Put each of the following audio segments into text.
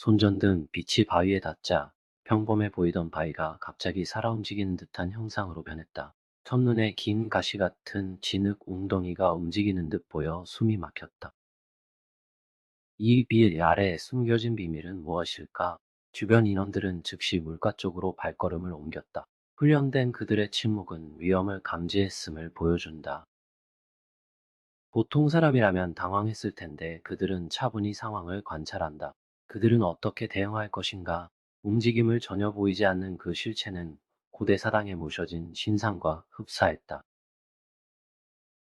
손전등 빛이 바위에 닿자 평범해 보이던 바위가 갑자기 살아 움직이는 듯한 형상으로 변했다. 첫눈에 긴 가시 같은 진흙 웅덩이가 움직이는 듯 보여 숨이 막혔다. 이 빌 아래에 숨겨진 비밀은 무엇일까? 주변 인원들은 즉시 물가 쪽으로 발걸음을 옮겼다. 훈련된 그들의 침묵은 위험을 감지했음을 보여준다. 보통 사람이라면 당황했을 텐데 그들은 차분히 상황을 관찰한다. 그들은 어떻게 대응할 것인가? 움직임을 전혀 보이지 않는 그 실체는 고대 사당에 모셔진 신상과 흡사했다.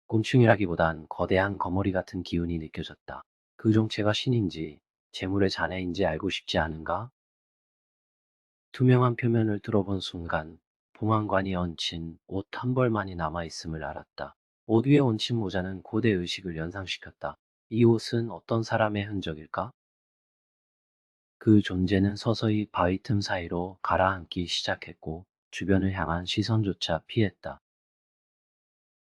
곤충이라기보단 거대한 거머리 같은 기운이 느껴졌다. 그 정체가 신인지 재물의 잔해인지 알고 싶지 않은가? 투명한 표면을 뚫어본 순간 봉황관이 얹힌 옷 한 벌만이 남아있음을 알았다. 옷 위에 얹힌 모자는 고대 의식을 연상시켰다. 이 옷은 어떤 사람의 흔적일까? 그 존재는 서서히 바위 틈 사이로 가라앉기 시작했고 주변을 향한 시선조차 피했다.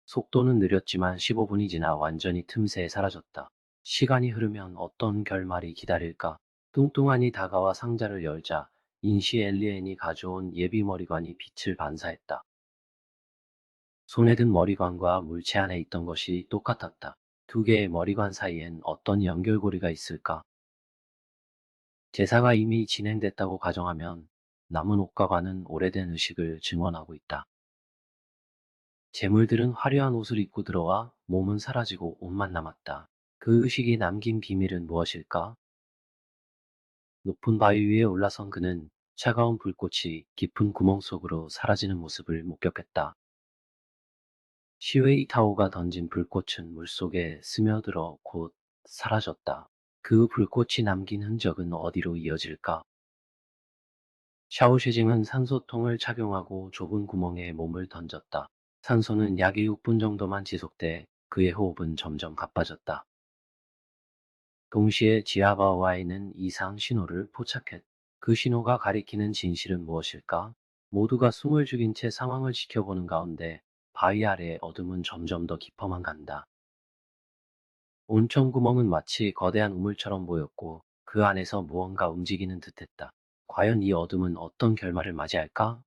속도는 느렸지만 15분이 지나 완전히 틈새에 사라졌다. 시간이 흐르면 어떤 결말이 기다릴까? 뚱뚱하니 다가와 상자를 열자 인시 엘리엔이 가져온 예비 머리관이 빛을 반사했다. 손에 든 머리관과 물체 안에 있던 것이 똑같았다. 두 개의 머리관 사이엔 어떤 연결고리가 있을까? 제사가 이미 진행됐다고 가정하면 남은 옷과 관은 오래된 의식을 증언하고 있다. 재물들은 화려한 옷을 입고 들어와 몸은 사라지고 옷만 남았다. 그 의식이 남긴 비밀은 무엇일까? 높은 바위 위에 올라선 그는 차가운 불꽃이 깊은 구멍 속으로 사라지는 모습을 목격했다. 시웨이 타오가 던진 불꽃은 물속에 스며들어 곧 사라졌다. 그 불꽃이 남긴 흔적은 어디로 이어질까? 샤오쉐징은 산소통을 착용하고 좁은 구멍에 몸을 던졌다. 산소는 약 6분 정도만 지속돼 그의 호흡은 점점 가빠졌다. 동시에 지아바와이는 이상 신호를 포착했. 그 신호가 가리키는 진실은 무엇일까? 모두가 숨을 죽인 채 상황을 지켜보는 가운데 바위 아래의 어둠은 점점 더 깊어만 간다. 온천 구멍은 마치 거대한 우물처럼 보였고 그 안에서 무언가 움직이는 듯했다. 과연 이 어둠은 어떤 결말을 맞이할까?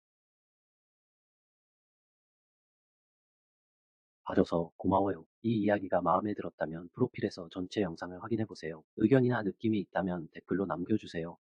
봐줘서 고마워요. 이 이야기가 마음에 들었다면 프로필에서 전체 영상을 확인해보세요. 의견이나 느낌이 있다면 댓글로 남겨주세요.